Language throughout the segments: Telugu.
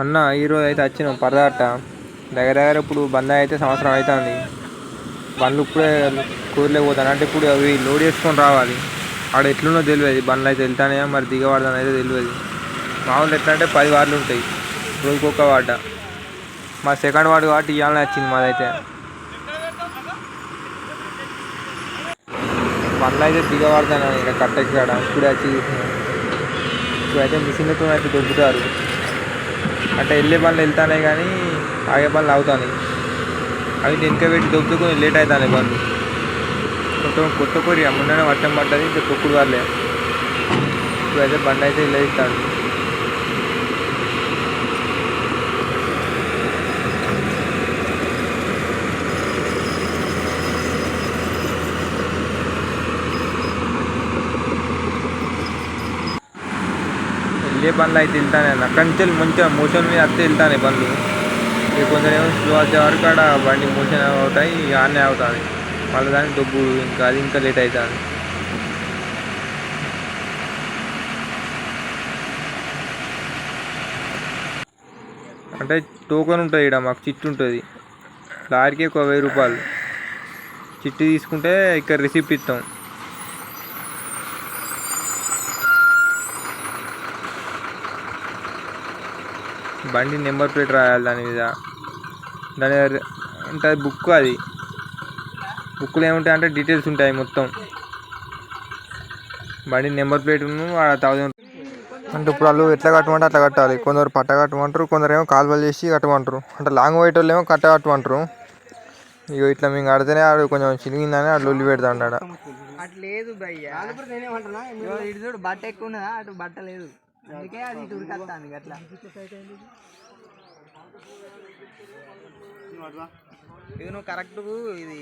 అన్న ఈరోజు అయితే వచ్చినాం పరదాట. దగ్గర దగ్గర ఇప్పుడు బంద్ అయితే సంవత్సరం అవుతుంది. బండ్లు ఇప్పుడే కూరలేకపోతాను అంటే ఇప్పుడు అవి లోడ్ చేసుకొని రావాలి. ఆడ ఎట్లున్నో తెలియదు. బండ్లు అయితే వెళ్తానే మరి దిగబడదని అయితే తెలియదు. మామూలు ఎట్లా అంటే పది వార్లు ఉంటాయి. రోజుకి ఒక్క వాట. మా సెకండ్ వార్డు కాబట్టి ఇవ్వాలని వచ్చింది మాదైతే. బండ్లు అయితే దిగబడతాను ఇక్కడ కట్టెక్కడ. ఇప్పుడే వచ్చి ఇప్పుడైతే మిషన్లతో అయితే దొరుకుతారు. అంటే వెళ్ళే బండ్లు వెళ్తానే కానీ ఆగే బండ్లు అవుతాయి అవి వెనక పెట్టి దొబ్బుకొని లేట్ అవుతాయి బండ్లు కొంచెం కొత్త కొరియా మొన్ననే వర్షం పడ్డది ఇంకా తొక్కుడు వాళ్ళే ఇప్పుడైతే బండి అయితే ఇస్తాడు ఏ బండ్లు అయితే వెళ్తానే అక్కడి నుంచి మంచిగా మోషన్ మీద వస్తే వెళ్తానే బండ్లు ఇక కొంచెం స్లో వచ్చే వరకు ఆడ బండి మోషన్ అవుతాయి ఇక ఆనే అవుతుంది. మళ్ళీ దానికి డబ్బు ఇంకా అది ఇంకా లేట్ అవుతుంది. అంటే టోకెన్ ఉంటుంది ఇక్కడ మాకు చిట్టు ఉంటుంది. లారీకి ఒక వెయ్యి రూపాయలు. చిట్టు తీసుకుంటే ఇక్కడ రిసిప్ట్ ఇస్తాం. బండి నెంబర్ ప్లేట్ రాయాలి దాని మీద. దాని అంటే అది బుక్ అది. బుక్లో ఏముంటాయి అంటే డీటెయిల్స్ ఉంటాయి మొత్తం. బండి నెంబర్ ప్లేట్ థౌజండ్ అంటే ఇప్పుడు వాళ్ళు ఎట్లా కట్టమంటే అట్లా కట్టాలి. కొందరు పట్ట కట్టమంటారు కొందరు ఏమో కాలువలు చేసి కట్టమంటారు. అంటే లాంగ్ పోయేటోళ్ళు ఏమో కట్ట కట్టమంటారు. ఇక ఇట్లా మేము కడితేనే ఆడు కొంచెం చిరిగిందని అట్లా ఒల్లి పెడతా ఉన్నాడు అటు లేదు బట్ట ఎక్కువ ఉన్నదా? అటు బట్ట లేదు. అందుకే అది ఇటు ఉరికొస్తాను అట్లా ఇది నువ్వు కరెక్ట్ ఇది.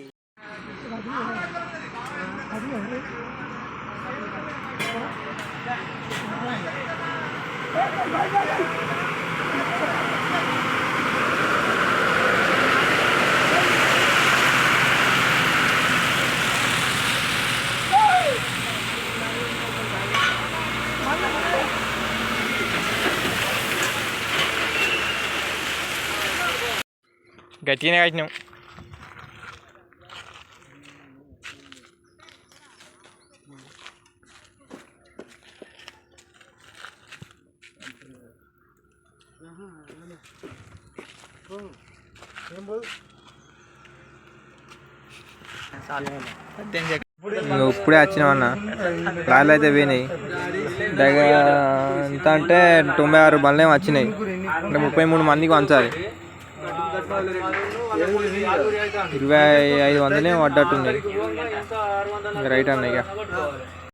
గట్టిగానే కట్టినాం ఇప్పుడే వచ్చినామన్న రాళ్ళు అయితే పోయినాయి. దగ్గర ఎంత అంటే తొంభై ఆరు మళ్ళీ వచ్చినాయి. అంటే ముప్పై మూడు మందికి వంచాలి ఇరవై ఐదు వందలే పడ్డట్టున్నాయి రైట్ అన్న ఇక.